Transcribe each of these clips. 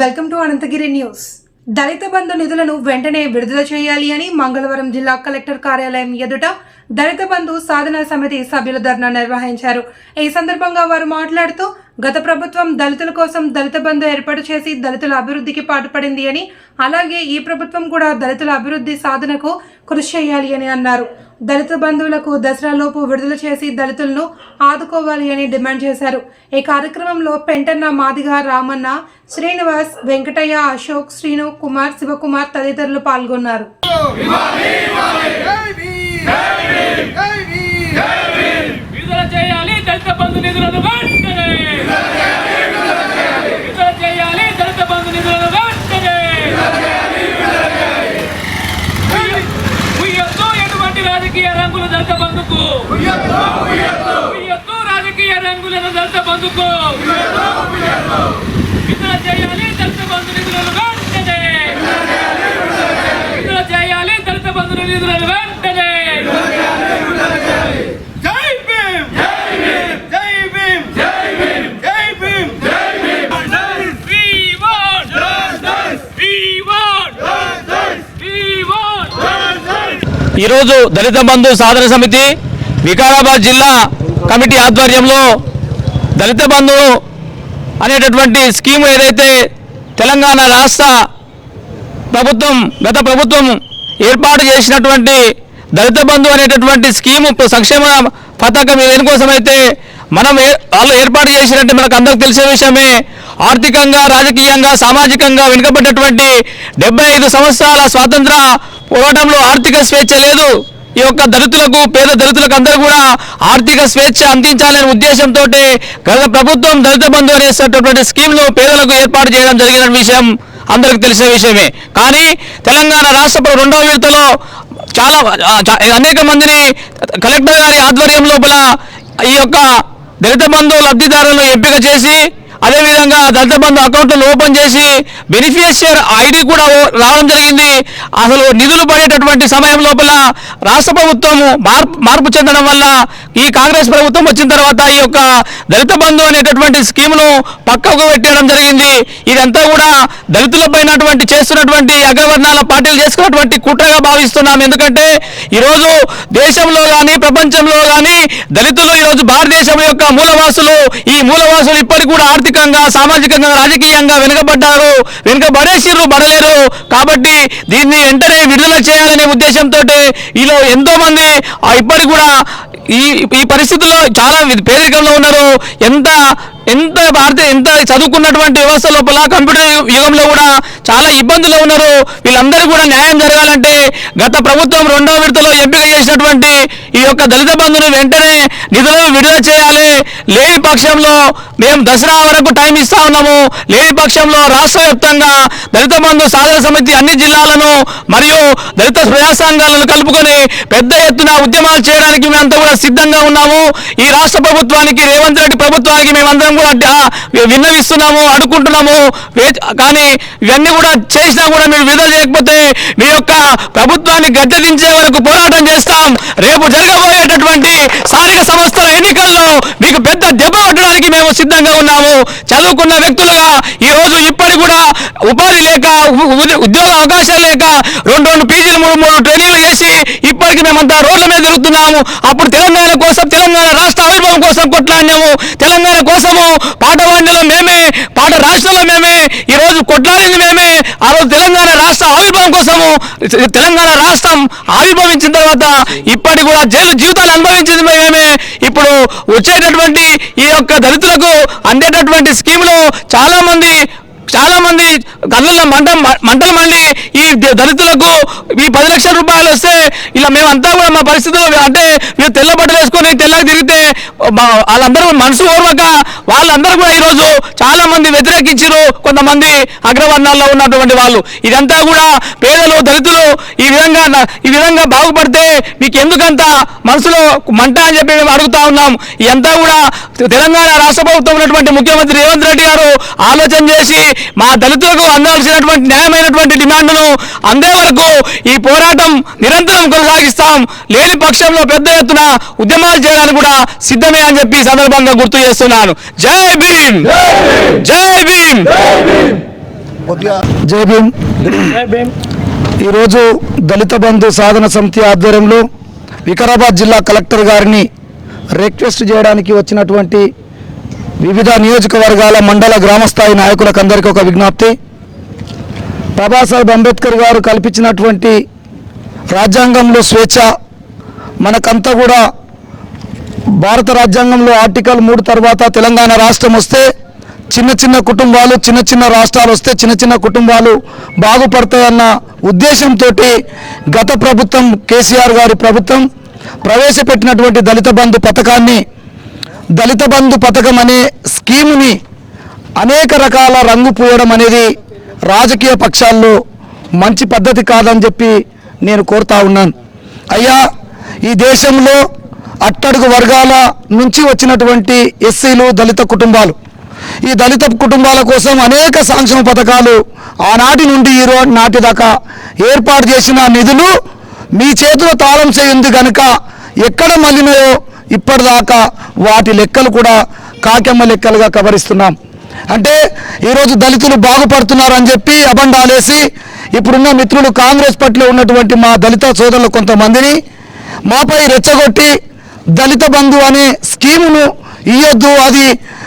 Welcome to Anantagiri news. Dalit Bandhu నిధులను వెంటనే విడుదల చేయాలి అని మంగళవారం జిల్లా కలెక్టర్ కార్యాలయం ఎదుట దళిత బంధు సాధన సమితి సభ్యులు ధర్నా నిర్వహించారు. ఈ సందర్భంగా వారు మాట్లాడుతూ గత ప్రభుత్వం దళితుల కోసం దళిత బంధు ఏర్పాటు చేసి దళితుల అభివృద్ధికి పాటుపడింది అని అలాగే ఈ ప్రభుత్వం కూడా దళితుల అభివృద్ధి సాధనకు కృషి చేయాలి అని అన్నారు. దళిత బంధువులకు దసరాలోపు విడుదల చేసి దళితులను ఆదుకోవాలి అని డిమాండ్ చేశారు. ఈ కార్యక్రమంలో పెంటన్న మాదిగ రామన్న శ్రీనివాస్ వెంకటయ్య అశోక్ శ్రీను కుమార్ శివకుమార్ తదితరులు పాల్గొన్నారు. దళిత బంధు నిధులను వెంటనే విడుదల చేయాలి దళిత బంధు నిధులను వెంటనే ఉయ్యొద్దు ఎటువంటి రాజకీయ రంగులు దళిత బంధుకు. రాజకీయ రంగులను దళిత బంధుకు. విడుదల చేయాలి దళిత బంధు నిధులను వెంటనే. విడుదల చేయాలి దళిత బంధు నిధులను వెంటనే జై భీమ్ జై భీమ్ జై భీమ్ జై భీమ్ జై Bhim We want We want We want ఈరోజు దళిత బంధు సాధన సమితి వికారాబాద్ జిల్లా కమిటీ ఆధ్వర్యంలో దళిత బంధు అనేటటువంటి స్కీమ్ ఏదైతే తెలంగాణ రాష్ట్ర ప్రభుత్వం గత ప్రభుత్వం ఏర్పాటు చేసినటువంటి దళిత బంధు అనేటటువంటి స్కీము సంక్షేమ పథకం దేనికోసమైతే మనం ఏ- వాళ్ళు ఏర్పాటు చేసినట్టు మనకు అందరికి తెలిసే విషయమే ఆర్థికంగా రాజకీయంగా సామాజికంగా వెనుకబడినటువంటి డెబ్బై ఐదు సంవత్సరాల స్వాతంత్ర పోరాటంలో ఆర్థిక స్వేచ్ఛ లేదు. ఈ యొక్క దళితులకు పేద దళితులకు అందరూ కూడా ఆర్థిక స్వేచ్ఛ అందించాలనే ఉద్దేశంతో గత ప్రభుత్వం దళిత బంధు అనేటటువంటి స్కీమ్ను పేదలకు ఏర్పాటు చేయడం జరిగిన విషయం అందరికి తెలిసిన విషయమే. కానీ తెలంగాణ రాష్ట్ర రెండవ విడతలో చాలా అనేక మందిని కలెక్టర్ గారి ఆధ్వర్యం లోపల ఈ యొక్క దళిత బంధు లబ్ధిదారులను ఎంపిక చేసి అదేవిధంగా దళిత బంధు అకౌంట్లు ఓపెన్ చేసి బెనిఫిషియర్ ఐడి కూడా రావడం జరిగింది. అసలు నిధులు పడేటటువంటి సమయం లోపల రాష్ట్ర ప్రభుత్వం మార్పు మార్పు చెందడం వల్ల ఈ కాంగ్రెస్ ప్రభుత్వం వచ్చిన తర్వాత ఈ యొక్క దళిత బంధు అనేటటువంటి స్కీమ్ను పక్కకు పెట్టడం జరిగింది. ఇదంతా కూడా దళితులపైనటువంటి చేస్తున్నటువంటి అగ్రవర్ణాల పార్టీలు చేసుకున్నటువంటి కుట్రగా భావిస్తున్నాం. ఎందుకంటే ఈరోజు దేశంలో కానీ ప్రపంచంలో కానీ దళితులు ఈరోజు భారతదేశం యొక్క మూలవాసులు ఈ మూలవాసులు ఇప్పటికి కూడా ఆర్థిక ఆర్థికంగా సామాజికంగా రాజకీయంగా వెనుకబడ్డారు. వెనుకబడేసిర్రు బడలేరు. కాబట్టి దీన్ని వెంటనే విడుదల చేయాలనే ఉద్దేశంతో ఈలో ఎంతో మంది ఇప్పటికి కూడా ఈ ఈ పరిస్థితుల్లో చాలా పేదరికంలో ఉన్నారు. ఎంత ఎంత భారత ఎంత చదువుకున్నటువంటి వ్యవస్థ లోపల కంప్యూటర్ యుగంలో కూడా చాలా ఇబ్బందులు ఉన్నారు. వీళ్ళందరూ కూడా న్యాయం జరగాలంటే గత ప్రభుత్వం రెండో విడతలో ఎంపిక చేసినటువంటి ఈ యొక్క దళిత బంధుని వెంటనే నిధులను విడుదల చేయాలి. లేని పక్షంలో మేము దసరా వరకు టైం ఇస్తా ఉన్నాము. లేని పక్షంలో రాష్ట్ర వ్యాప్తంగా దళిత బంధు సాధన సమితి అన్ని జిల్లాలను మరియు దళిత ప్రజా సంఘాలను కలుపుకొని పెద్ద ఎత్తున ఉద్యమాలు చేయడానికి మేమంతా కూడా సిద్ధంగా ఉన్నాము. ఈ రాష్ట్ర ప్రభుత్వానికి రేవంత్ రెడ్డి ప్రభుత్వానికి మేమందరం కూడా విన్నవిస్తున్నాము అడుకుంటున్నాము కానీ ఇవన్నీ కూడా చేసినా కూడా మీరు విడుదల చేయకపోతే మీ యొక్క ప్రభుత్వాన్ని గద్దెదించే వరకు పోరాటం చేస్తాం. రేపు జరగబోయేటటువంటి స్థానిక సంస్థల ఎన్నికల్లో మీకు పెద్ద దెబ్బ కొట్టడానికి మేము సిద్ధంగా ఉన్నాము. చదువుకున్న వ్యక్తులుగా ఈ రోజు ఇప్పటికి కూడా ఉపాధి లేక ఉద్యోగ అవకాశాలు లేక రెండు రెండు పీజీలు మూడు మూడు ట్రైనింగ్లు చేసి ఇప్పటికి మేమంతా రోడ్ల మీద తిరుగుతున్నాము. అప్పుడు తెలంగాణ కోసం తెలంగాణ రాష్ట్ర ఆవిర్భావం కోసం కొట్లాడినాము. తెలంగాణ కోసము పాట పాడినలో మేమే పాట రాష్ట్రంలో మేమే ఈ రోజు కొట్లాడింది మేమే ఆ రోజు తెలంగాణ రాష్ట్ర ఆవిర్భావం కోసము తెలంగాణ రాష్ట్రం ఆవిర్భవించిన తర్వాత ఇప్పటి కూడా జైలు జీవితాలు అనుభవించింది మేమే. ఇప్పుడు వచ్చేటటువంటి ఈ యొక్క దళితులకు అందేటటువంటి స్కీమ్లో చాలా చాలామంది చాలా మంది కళ్ళల్లో మంట మంటలు మండి ఈ దళితులకు ఈ పది లక్షల రూపాయలు వస్తే ఇలా మేమంతా కూడా మా పరిస్థితుల్లో అంటే మేము తెల్ల బట్టలు వేసుకొని తెల్లగా తిరిగితే వాళ్ళందరూ మనసు ఓర్వక వాళ్ళందరూ కూడా ఈరోజు చాలా మంది వ్యతిరేకించారు కొంతమంది అగ్రవర్ణాల్లో ఉన్నటువంటి వాళ్ళు. ఇదంతా కూడా పేదలు దళితులు ఈ విధంగా ఈ విధంగా బాగుపడితే మీకు ఎందుకంత మనసులో మంట అని చెప్పి మేము అడుగుతా ఉన్నాం. ఇదంతా కూడా తెలంగాణ రాష్ట్ర ప్రభుత్వం ఉన్నటువంటి ముఖ్యమంత్రి రేవంత్ రెడ్డి గారు ఆలోచన చేసి మా దళితులకు అందాల్సినటువంటి న్యాయమైనటువంటి డిమాండ్ను అందే వరకు ఈ పోరాటం నిరంతరం కొనసాగిస్తాం. లేని పక్షంలో పెద్ద ఎత్తున ఉద్యమాలు చేయడానికి కూడా సిద్ధమే అని చెప్పి సందర్భంగా గుర్తు చేస్తున్నాను. జై భీమ్! జై భీమ్. జై భీమ్. ఈరోజు దళిత బంధు సాధన సమితి ఆధ్వర్యంలో వికారాబాద్ జిల్లా కలెక్టర్ గారిని రిక్వెస్ట్ చేయడానికి వచ్చినటువంటి వివిధ నియోజకవర్గాల మండల గ్రామస్థాయి నాయకులకు అందరికీ ఒక విజ్ఞప్తి. బాబాసాహెబ్ అంబేద్కర్ గారు కల్పించినటువంటి రాజ్యాంగంలో స్వేచ్ఛ మనకంతా కూడా భారత రాజ్యాంగంలో ఆర్టికల్ మూడు తర్వాత తెలంగాణ రాష్ట్రం వస్తే చిన్న చిన్న కుటుంబాలు చిన్న చిన్న రాష్ట్రాలు వస్తే చిన్న చిన్న కుటుంబాలు బాగుపడతాయన్న ఉద్దేశంతో గత ప్రభుత్వం కేసీఆర్ గారి ప్రభుత్వం ప్రవేశపెట్టినటువంటి దళిత బంధు పథకాన్ని దళిత బంధు పథకం అనే స్కీముని అనేక రకాల రంగు పూయడం అనేది రాజకీయ పక్షాల్లో మంచి పద్ధతి కాదని చెప్పి నేను కోరుతా ఉన్నాను. అయ్యా ఈ దేశంలో అట్టడుగు వర్గాల నుంచి వచ్చినటువంటి ఎస్సీలు దళిత కుటుంబాలు ఈ దళిత కుటుంబాల కోసం అనేక సంక్షేమ పథకాలు ఆనాటి నుండి ఈ రోజు నాటి దాకా ఏర్పాటు చేసిన నిధులు మీ చేతిలో తాళం చేయింది కనుక ఎక్కడ మళ్ళినాయో ఇప్పటిదాకా వాటి లెక్కలు కూడా కాకెమ్మ లెక్కలుగా కవరిస్తున్నాం అంటే ఈరోజు దళితులు బాగుపడుతున్నారని చెప్పి అబండాలేసి ఇప్పుడున్న మిత్రులు కాంగ్రెస్ పార్టీలో ఉన్నటువంటి మా దళిత సోదరులు కొంతమందిని మాపై రెచ్చగొట్టి దళిత బంధు అనే స్కీమును ఇయ్యొద్దు అది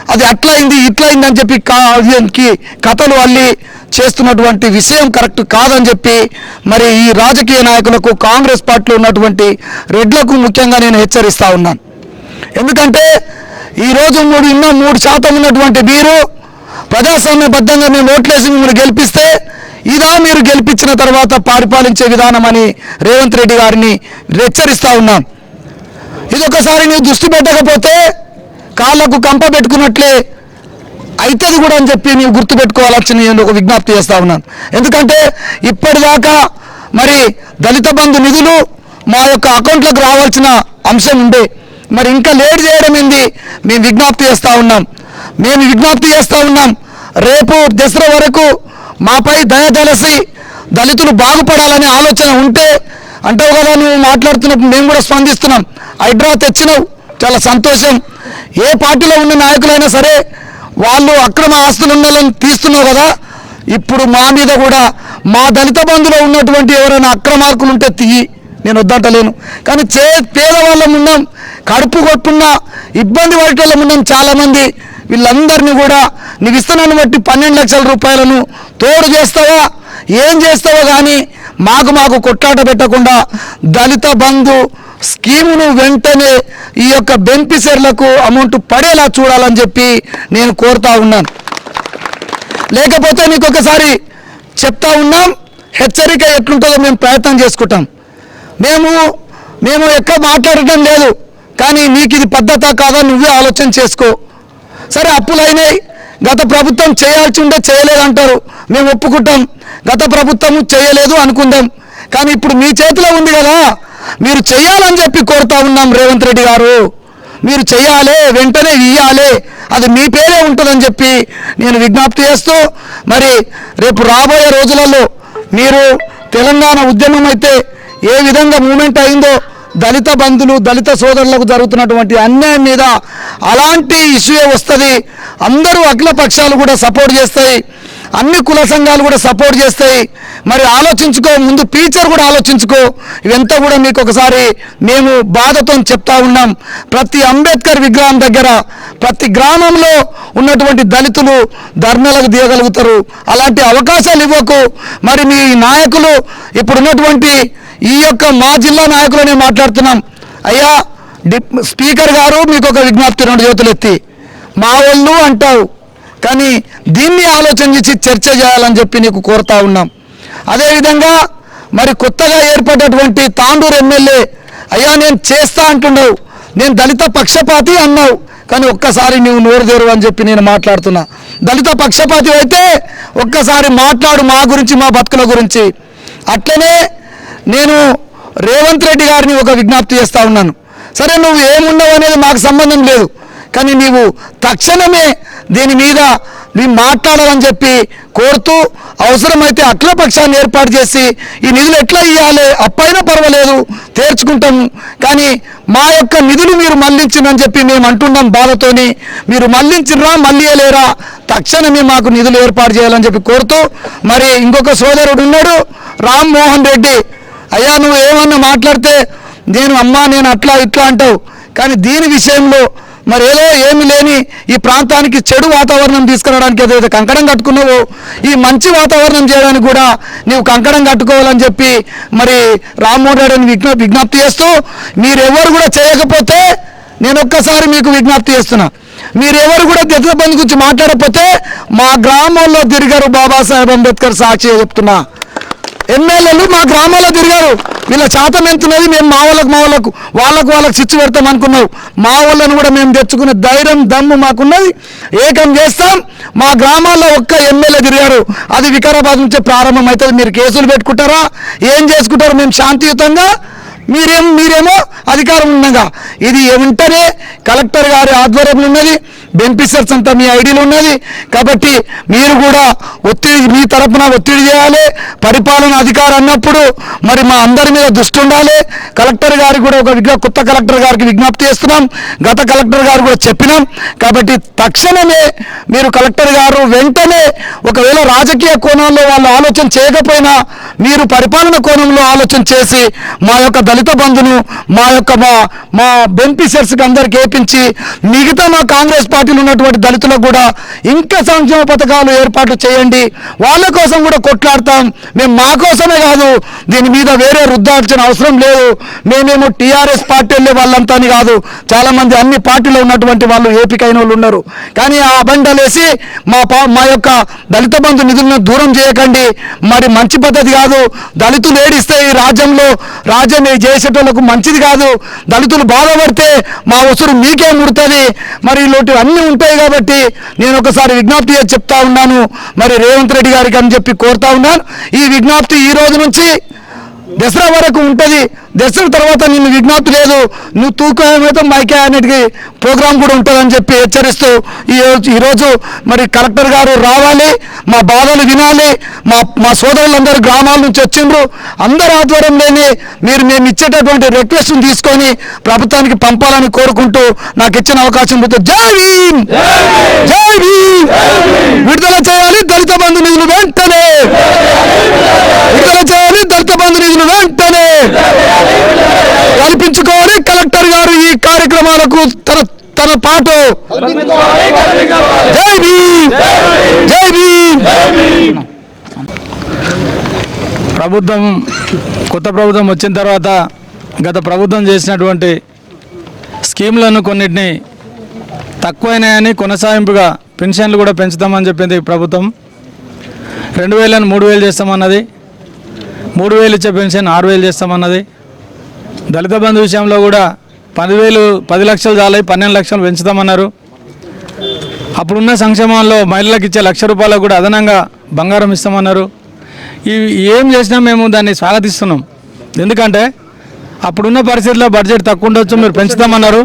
అది అట్లయింది ఇట్లయింది అని చెప్పి కా కథలు అల్లి చేస్తున్నటువంటి విషయం కరెక్ట్ కాదని చెప్పి మరి ఈ రాజకీయ నాయకులకు కాంగ్రెస్ పార్టీలో ఉన్నటువంటి రెడ్లకు ముఖ్యంగా నేను హెచ్చరిస్తా ఉన్నాను. ఎందుకంటే ఈరోజు మూడు ఇన్నో మూడు శాతం ఉన్నటువంటి మీరు ప్రజాస్వామ్యబద్ధంగా మేము ఓట్లేసి మిమ్మల్ని గెలిపిస్తే ఇదా మీరు గెలిపించిన తర్వాత పరిపాలించే విధానం అని రేవంత్ రెడ్డి గారిని హెచ్చరిస్తూ ఉన్నాం. ఇది ఒకసారి దృష్టి పెట్టకపోతే కాళ్ళకు కంప పెట్టుకున్నట్లే అవుతుంది కూడా అని చెప్పి నీవు గుర్తుపెట్టుకోవాలని నేను ఒక విజ్ఞప్తి చేస్తా ఉన్నాను ఎందుకంటే ఇప్పటిదాకా మరి దళిత బంధు నిధులు మా యొక్క అకౌంట్లకు రావాల్సిన అంశం ఉండే. మరి ఇంకా లేట్ చేయడం ఏంది? మేము విజ్ఞప్తి చేస్తూ ఉన్నాం. మేము విజ్ఞప్తి చేస్తూ ఉన్నాం. రేపు దసరా వరకు మాపై దయ తెలిసి దళితులు బాగుపడాలనే ఆలోచన ఉంటే అంటావు కదా నువ్వు మాట్లాడుతున్నప్పుడు మేము కూడా స్పందిస్తున్నాం. హైడ్రా తెచ్చినావు. చాలా సంతోషం. ఏ పార్టీలో ఉన్న నాయకులైనా సరే వాళ్ళు అక్రమ ఆస్తులు ఉండాలని తీస్తున్నావు కదా. ఇప్పుడు మా మీద కూడా మా దళిత బంధులో ఉన్నటువంటి ఎవరైనా అక్రమార్కులు ఉంటే తీయి నేను వద్దంటలేను. కానీ చే పేదవాళ్ళం ఉన్నాం కడుపు కొట్టున్న ఇబ్బంది పడేటోళ్ళం ఉన్నాం చాలామంది. వీళ్ళందరినీ కూడా నీకు ఇస్తున్నాను బట్టి పన్నెండు లక్షల రూపాయలను తోడు చేస్తావా? ఏం చేస్తావో కానీ మాకు మాకు కొట్లాట పెట్టకుండా దళిత బంధు స్కీమును వెంటనే ఈ యొక్క బెనిఫిషియర్లకు అమౌంట్ పడేలా చూడాలని చెప్పి నేను కోరుతా ఉన్నాను. లేకపోతే నీకు ఒకసారి చెప్తా ఉన్నాం హెచ్చరిక ఎట్లుంటుందో మేము ప్రయత్నం చేసుకుంటాం. మేము మేము ఎక్కువ మాట్లాడటం లేదు. కానీ నీకు ఇది పద్ధత కాదా నువ్వే ఆలోచన చేసుకో. సరే అప్పులు అయినాయి గత ప్రభుత్వం చేయాల్సి ఉండే చేయలేదంటారు. మేము ఒప్పుకుంటాం. గత ప్రభుత్వం చేయలేదు అనుకుందాం. కానీ ఇప్పుడు మీ చేతిలో ఉంది కదా. మీరు చేయాలని చెప్పి కోరుతా ఉన్నాం రేవంత్ రెడ్డి గారు. మీరు చేయాలి వెంటనే ఇయ్యాలి. అది మీ పేరే ఉంటుందని చెప్పి నేను విజ్ఞప్తి చేస్తూ మరి రేపు రాబోయే రోజులలో మీరు తెలంగాణ ఉద్యమం అయితే ఏ విధంగా మూమెంట్ అయిందో దళిత బంధులు దళిత సోదరులకు జరుగుతున్నటువంటి అన్యాయం మీద అలాంటి ఇష్యూ వస్తుంది. అందరూ అఖిల పక్షాలు కూడా సపోర్ట్ చేస్తాయి. అన్ని కుల సంఘాలు కూడా సపోర్ట్ చేస్తాయి. మరి ఆలోచించుకో ముందు ఫ్యూచర్ కూడా ఆలోచించుకో. ఇవంతా కూడా మీకు ఒకసారి మేము బాధతో చెప్తా ఉన్నాం. ప్రతి అంబేద్కర్ విగ్రహం దగ్గర ప్రతి గ్రామంలో ఉన్నటువంటి దళితులు ధర్నాలకు దిగగలుగుతారు. అలాంటి అవకాశాలు ఇవ్వకు. మరి మీ నాయకులు ఇప్పుడున్నటువంటి ఈ యొక్క మా జిల్లా నాయకులనే మాట్లాడుతున్నాం. అయ్యా డిప్ స్పీకర్ గారు మీకు ఒక విజ్ఞప్తి రెండు చేతులు ఎత్తి. మా వాళ్ళు అంటావు కానీ దీన్ని ఆలోచన చేసి చర్చ చేయాలని చెప్పి నీకు కోరుతా ఉన్నాం. అదేవిధంగా మరి కొత్తగా ఏర్పడినటువంటి తాండూరు ఎమ్మెల్యే అయ్యా నేను చేస్తా అంటున్నావు. నేను దళిత పక్షపాతి అన్నావు కానీ ఒక్కసారి నువ్వు నోరు తెరువు అని చెప్పి నేను మాట్లాడుతున్నా. దళిత పక్షపాతి అయితే ఒక్కసారి మాట్లాడు మా గురించి మా బతుకుల గురించి. అట్లనే నేను రేవంత్ రెడ్డి గారిని ఒక విజ్ఞప్తి చేస్తూ ఉన్నాను. సరే నువ్వు ఏమున్నావు అనేది మాకు సంబంధం లేదు. కానీ నీవు తక్షణమే దీని మీద మేము మాట్లాడాలని చెప్పి కోరుతూ అవసరమైతే అఖిల పక్షాన్ని ఏర్పాటు చేసి ఈ నిధులు ఎట్లా ఇవ్వాలి అప్పైనా పర్వాలేదు తీర్చుకుంటాము కానీ మా యొక్క నిధులు మీరు మళ్ళించిందని చెప్పి మేము అంటున్నాం బాధతోని. మీరు మళ్ళించిర్రా మళ్ళీయలేరా తక్షణమే మాకు నిధులు ఏర్పాటు చేయాలని చెప్పి కోరుతూ మరి ఇంకొక సోదరుడు ఉన్నాడు రామ్మోహన్ రెడ్డి. అయ్యా నువ్వు ఏమన్నా మాట్లాడితే నేను అమ్మా నేను అట్లా ఇట్లా అంటావు. కానీ దీని విషయంలో మరి ఏదో ఏమి లేని ఈ ప్రాంతానికి చెడు వాతావరణం తీసుకురావడానికి ఏదైతే కంకణం కట్టుకున్నావో. ఈ మంచి వాతావరణం చేయడానికి కూడా నీవు కంకణం కట్టుకోవాలని చెప్పి మరి రామ్మోహన్ రెడ్డిని విజ్ఞ విజ్ఞప్తి చేస్తూ మీరెవరు కూడా చేయకపోతే నేను ఒక్కసారి మీకు విజ్ఞప్తి చేస్తున్నా. మీరెవరు కూడా దళిత బంధు గురించి మాట్లాడకపోతే మా గ్రామంలో తిరిగారు బాబాసాహెబ్ అంబేద్కర్ సాక్షి చెప్తున్నా. ఎమ్మెల్యేలు మా గ్రామాల్లో తిరిగారు. వీళ్ళ శాతం ఎంతున్నది మేము మా వాళ్ళకు మా వాళ్ళకు వాళ్ళకు వాళ్ళకు చిచ్చు పెడతాం అనుకున్నావు మా వాళ్ళని కూడా మేము తెచ్చుకునే ధైర్యం దమ్ము మాకున్నది. ఏకం చేస్తాం. మా గ్రామాల్లో ఒక్క ఎమ్మెల్యే తిరిగారు. అది వికారాబాద్ నుంచే ప్రారంభం అవుతుంది మీరు కేసులు పెట్టుకుంటారా? ఏం చేసుకుంటారు? మేము శాంతియుతంగా మీరేం మీరేమో అధికారం ఉండగా. ఇది వెంటనే కలెక్టర్ గారి ఆధ్వర్యంలో ఉన్నది బెనిఫిషర్స్ అంతా మీ ఐడీలు ఉన్నది. కాబట్టి మీరు కూడా ఒత్తిడి మీ తరపున ఒత్తిడి చేయాలి. పరిపాలన అధికారం అన్నప్పుడు మరి మా అందరి మీద దృష్టి ఉండాలి. కలెక్టర్ గారికి కూడా ఒక కొత్త కలెక్టర్ గారికి విజ్ఞప్తి చేస్తున్నాం. గత కలెక్టర్ గారు కూడా చెప్పినాం. కాబట్టి తక్షణమే మీరు కలెక్టర్ గారు వెంటనే ఒకవేళ రాజకీయ కోణంలో వాళ్ళు ఆలోచన చేయకపోయినా మీరు పరిపాలన కోణంలో ఆలోచన చేసి మా యొక్క దళిత బంధును మా యొక్క మా మా బెనిఫిషియర్స్కి అందరికి ఏపించి మిగతా మా కాంగ్రెస్ పార్టీలు ఉన్నటువంటి దళితులకు కూడా ఇంకా సంక్షేమ పథకాలు ఏర్పాటు చేయండి. వాళ్ళ కోసం కూడా కొట్లాడతాం. మేము మా కోసమే కాదు దీని మీద వేరే రుద్దాల్సిన అవసరం లేదు. మేమేమో టీఆర్ఎస్ పార్టీ వెళ్ళే వాళ్ళంతా అని కాదు. చాలామంది అన్ని పార్టీలో ఉన్నటువంటి వాళ్ళు ఏపికైన వాళ్ళు ఉన్నారు. కానీ ఆ బండలేసి మా మా యొక్క దళిత బంధు నిధులను దూరం చేయకండి. మరి మంచి పద్ధతి కాదు. దళితులు ఏడిస్తే ఈ రాజ్యంలో రాజ్యం ఈ చేసేటోళ్ళకు మంచిది కాదు. దళితులు బాధపడితే మా ఉసురు మీకే ముడుతుంది. మరి ఇలాంటివి అన్నీ ఉంటాయి కాబట్టి నేను ఒకసారి విజ్ఞప్తి చెప్తా ఉన్నాను. మరి రేవంత్ రెడ్డి గారికి అని చెప్పి కోరుతా ఉన్నాను. ఈ విజ్ఞప్తి ఈ రోజు నుంచి దసరా వరకు ఉంటుంది. దసరా తర్వాత నిన్ను విజ్ఞప్తి లేదు. నువ్వు తూకమైతే మైకే అనేటికి ప్రోగ్రాం కూడా ఉంటుందని చెప్పి హెచ్చరిస్తూ ఈ రోజు- ఈరోజు మరి కలెక్టర్ గారు రావాలి. మా బాధలు వినాలి. మా మా సోదరులందరూ గ్రామాల నుంచి వచ్చిండ్రు. అందరు ఆధ్వర్యంలోని మీరు మేము ఇచ్చేటటువంటి రిక్వెస్ట్ని తీసుకొని ప్రభుత్వానికి పంపాలని కోరుకుంటూ నాకు ఇచ్చిన అవకాశం ఇస్తే జై భీమ్! జై భీమ్! విడుదల చేయాలి దళిత బంధు నిధులు వెంటనే! విడుదల చేయాలి దళిత బంధు నిధులు వెంటనే కల్పించుకోవాలి కలెక్టర్ గారు ఈ కార్యక్రమాలకు తన తన పాటు. జై భీమ్! జై భీమ్! ప్రభుత్వం కొత్త ప్రభుత్వం వచ్చిన తర్వాత గత ప్రభుత్వం చేసినటువంటి స్కీమ్లను కొన్నిటిని తక్కువైనాయని కొనసాగింపుగా పెన్షన్లు కూడా పెంచుతామని చెప్పింది ప్రభుత్వం. రెండు వేలను మూడు వేలు చేస్తామన్నది మూడు వేలు ఇచ్చే పెన్షన్ ఆరు వేలు చేస్తామన్నది. దళిత బంధు విషయంలో కూడా పదివేలు పది లక్షలు చాలై పన్నెండు లక్షలు పెంచుతామన్నారు. అప్పుడున్న సంక్షేమంలో మహిళలకు ఇచ్చే లక్ష రూపాయలకు కూడా అదనంగా బంగారం ఇస్తామన్నారు. ఇవి ఏం చేసినా మేము దాన్ని స్వాగతిస్తున్నాం. ఎందుకంటే అప్పుడున్న పరిస్థితుల్లో బడ్జెట్ తక్కువ ఉండొచ్చు మీరు పెంచుతామన్నారు.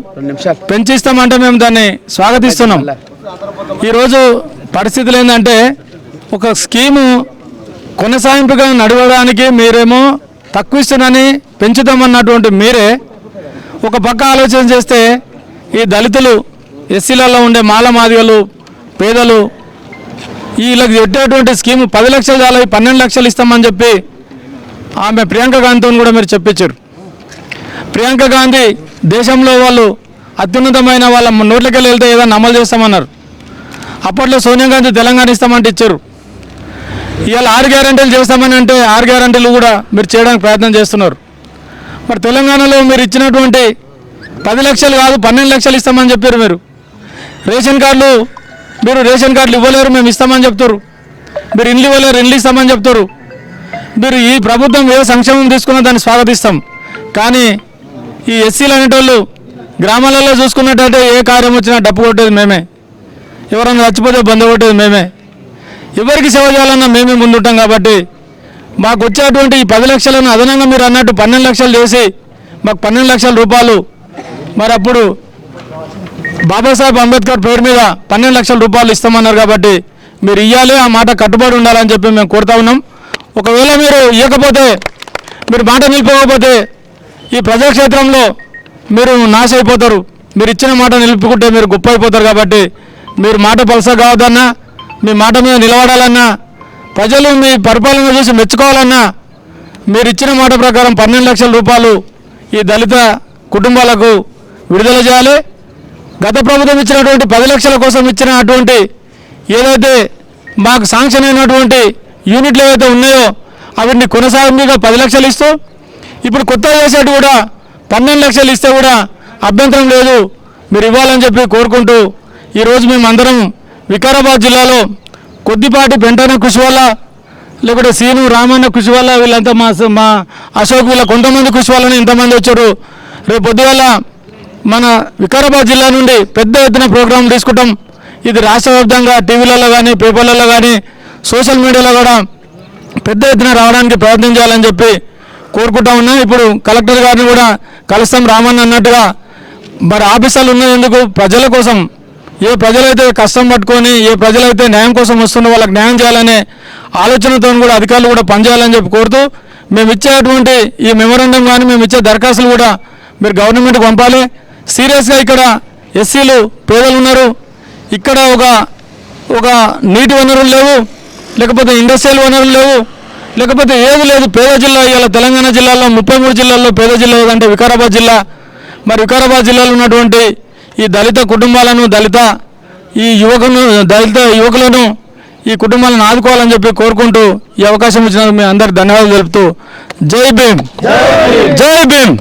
పెంచిస్తామంటే మేము దాన్ని స్వాగతిస్తున్నాం. ఈరోజు పరిస్థితులు ఏంటంటే ఒక స్కీము కొనసాగింపుగా నడవడానికి మీరేమో తక్కువ ఇస్తున్నని పెంచుతామన్నటువంటి మీరే ఒక పక్క ఆలోచన చేస్తే ఈ దళితులు ఎస్సీలలో ఉండే మాలమాదిగలు పేదలు వీళ్ళకి పెట్టేటువంటి స్కీమ్ పది లక్షలు చాలా పన్నెండు లక్షలు ఇస్తామని చెప్పి ఆమె ప్రియాంక గాంధీతో కూడా మీరు చెప్పించారు. ప్రియాంక గాంధీ దేశంలో వాళ్ళు అత్యున్నతమైన వాళ్ళ నోట్లకెళ్ళి వెళ్తే ఏదైనా అమలు చేస్తామన్నారు. అప్పట్లో సోనియా గాంధీ తెలంగాణ ఇస్తామంటే ఇచ్చారు. ఇవాళ ఆరు గ్యారంటీలు చేస్తామని అంటే ఆరు గ్యారంటీలు కూడా మీరు చేయడానికి ప్రయత్నం చేస్తున్నారు. మరి తెలంగాణలో మీరు ఇచ్చినటువంటి పది లక్షలు కాదు పన్నెండు లక్షలు ఇస్తామని చెప్పారు మీరు. రేషన్ కార్డులు మీరు రేషన్ కార్డులు ఇవ్వలేరు మేము ఇస్తామని చెప్తారు. మీరు ఇండ్లు ఇవ్వలేరు ఇండ్లు ఇస్తామని చెప్తారు. మీరు ఈ ప్రభుత్వం ఏ సంక్షేమం తీసుకున్నా దాన్ని స్వాగతిస్తాం. కానీ ఈ ఎస్సీలు అనేటోళ్ళు గ్రామాలలో చూసుకున్నట్టయితే ఏ కార్యం వచ్చినా డప్పు కొట్టేది మేమే. ఎవరైనా చచ్చిపోతే బంద్ కొట్టేది మేమే. ఎవరికి సేవ చేయాలన్నా మేమే ముందుంటాం కాబట్టి మాకు వచ్చేటువంటి ఈ పది లక్షలను అదనంగా మీరు అన్నట్టు పన్నెండు లక్షలు చేసి మాకు పన్నెండు లక్షల రూపాయలు. మరి అప్పుడు బాబాసాహెబ్ అంబేద్కర్ పేరు మీద పన్నెండు లక్షల రూపాయలు ఇస్తామన్నారు కాబట్టి మీరు ఇవ్వాలి ఆ మాట కట్టుబడి ఉండాలని చెప్పి మేము కోరుతా ఉన్నాం. ఒకవేళ మీరు ఇవ్వకపోతే మీరు మాట నిలిపోకపోతే ఈ ప్రజాక్షేత్రంలో మీరు నాశ అయిపోతారు మీరు ఇచ్చిన మాట నిలుపుకుంటే మీరు గొప్ప అయిపోతారు కాబట్టి మీరు మాట పలస కావద్దన్నా మీ మాట మీద నిలబడాలన్నా ప్రజలు మీ పరిపాలన చూసి మెచ్చుకోవాలన్నా మీరు ఇచ్చిన మాట ప్రకారం పన్నెండు లక్షల రూపాయలు ఈ దళిత కుటుంబాలకు విడుదల చేయాలి. గత ప్రభుత్వం ఇచ్చినటువంటి పది లక్షల కోసం ఇచ్చిన అటువంటి ఏదైతే మాకు శాంక్షన్ అయినటువంటి యూనిట్లు ఏవైతే ఉన్నాయో అవన్నీ కొనసాగింపుగా పది లక్షలు ఇస్తూ ఇప్పుడు కొత్తగా చేసేటి కూడా పన్నెండు లక్షలు ఇస్తే కూడా అభ్యంతరం లేదు. మీరు ఇవ్వాలని చెప్పి కోరుకుంటూ ఈరోజు మేమందరం వికారాబాద్ జిల్లాలో కొద్దిపాటి పెంటన కృషి వల్ల లేకుంటే సీను రామన్న కృషి వల్ల వీళ్ళంతా మా మా అశోక్ వీళ్ళ కొంతమంది కృషి వల్లనే ఇంతమంది వచ్చారు. రేపు పొద్దుగల మన వికారాబాద్ జిల్లా నుండి పెద్ద ఎత్తున ప్రోగ్రాం తీసుకుంటాం. ఇది రాష్ట్ర వ్యాప్తంగా టీవీలలో కానీ పేపర్లలో కానీ సోషల్ మీడియాలో కూడా పెద్ద ఎత్తున రావడానికి ప్రయత్నం చేయాలని చెప్పి కోరుకుంటా ఉన్నాం. ఇప్పుడు కలెక్టర్ గారిని కూడా కలుస్తాం రామన్న అన్నట్టుగా. మరి ఆఫీసర్లు ఉన్నందుకు ప్రజల కోసం ఏ ప్రజలైతే కష్టం పట్టుకొని ఏ ప్రజలైతే న్యాయం కోసం వస్తుందో వాళ్ళకి న్యాయం చేయాలనే ఆలోచనతో కూడా అధికారులు కూడా పనిచేయాలని చెప్పి కోరుతూ మేము ఇచ్చేటువంటి ఈ మెమోరండం కానీ మేము ఇచ్చే దరఖాస్తులు కూడా మీరు గవర్నమెంట్కి పంపాలి. సీరియస్గా ఇక్కడ ఎస్సీలు పేదలు ఉన్నారు. ఇక్కడ ఒక ఒక నీటి వనరులు లేవు. లేకపోతే ఇండస్ట్రియల్ వనరులు లేవు. లేకపోతే ఏది లేదు. పేద జిల్లా ఇవాళ తెలంగాణ జిల్లాలో ముప్పై మూడు జిల్లాల్లో పేద జిల్లా అంటే వికారాబాద్ జిల్లా. మరి వికారాబాద్ జిల్లాలో ఉన్నటువంటి ఈ దళిత కుటుంబాలను దళిత ఈ యువకును దళిత యువకులను ఈ కుటుంబాలను ఆదుకోవాలని చెప్పి కోరుకుంటూ ఈ అవకాశం ఇచ్చినందుకు మీ అందరికి ధన్యవాదాలు తెలుపుతూ జై భీమ్. జై భీమ్.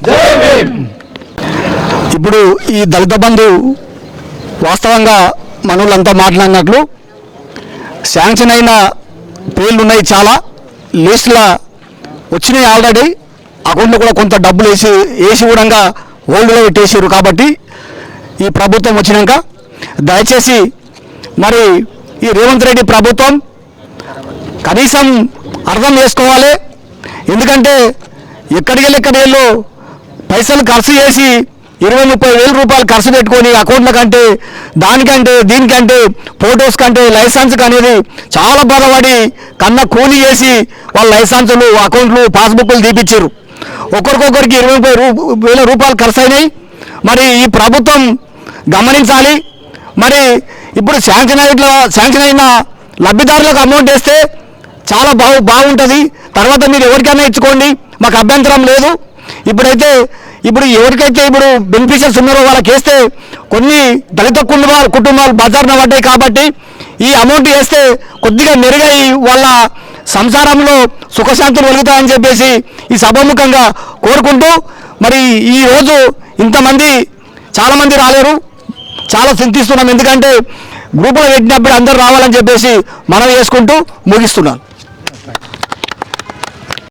ఇప్పుడు ఈ దళిత బంధు వాస్తవంగా మనోళ్ళంతా మాట్లాడినట్లు శాంక్షన్ అయిన పేర్లు ఉన్నాయి చాలా లిస్టుల వచ్చినాయి ఆల్రెడీ. అకౌంట్లో కూడా కొంత డబ్బులు వేసి వేసి కూడా హోల్డ్లో పెట్టేసారు కాబట్టి ఈ ప్రభుత్వం వచ్చినాక? దయచేసి మరి ఈ రేవంత్ రెడ్డి ప్రభుత్వం కనీసం అర్థం చేసుకోవాలి. ఎందుకంటే ఎక్కడికి వెళ్ళి ఎక్కడికి వెళ్ళు పైసలు ఖర్చు చేసి ఇరవై ముప్పై వేల రూపాయలు ఖర్చు పెట్టుకొని అకౌంట్ల కంటే దానికంటే దీనికంటే ఫొటోస్ కంటే లైసెన్స్ అనేది చాలా బాధపడి కన్న కూలి చేసి వాళ్ళ లైసెన్సులు అకౌంట్లు పాస్బుక్లు తీపిచ్చారు. ఒకరికొకరికి ఇరవై ముప్పై వేల రూపాయలు ఖర్చు అయినాయి. మరి ఈ ప్రభుత్వం గమనించాలి. మరి ఇప్పుడు శాంక్షన్ అయిన శాంక్షన్ అయిన లబ్ధిదారులకు అమౌంట్ వేస్తే చాలా బాగు బాగుంటుంది. తర్వాత మీరు ఎవరికైనా ఇచ్చుకోండి. మాకు అభ్యంతరం లేదు. ఇప్పుడైతే ఇప్పుడు ఎవరికైతే ఇప్పుడు బెనిఫిషియర్స్ ఉన్నారో వాళ్ళకి వేస్తే కొన్ని దళిత కుటుంబాలు కుటుంబాలు బజార్న పడ్డాయి కాబట్టి ఈ అమౌంట్ వేస్తే కొద్దిగా మెరుగై వాళ్ళ సంసారంలో సుఖశాంతులు వెలుగుతాయని చెప్పేసి ఈ సభాముఖంగా కోరుకుంటూ మరి ఈ రోజు ఇంతమంది చాలామంది రాలేరు. చాలా చింతిస్తున్నాం. ఎందుకంటే గ్రూపులో పెట్టినప్పుడు అందరూ రావాలని చెప్పేసి మనం చేసుకుంటూ ముగిస్తున్నాను.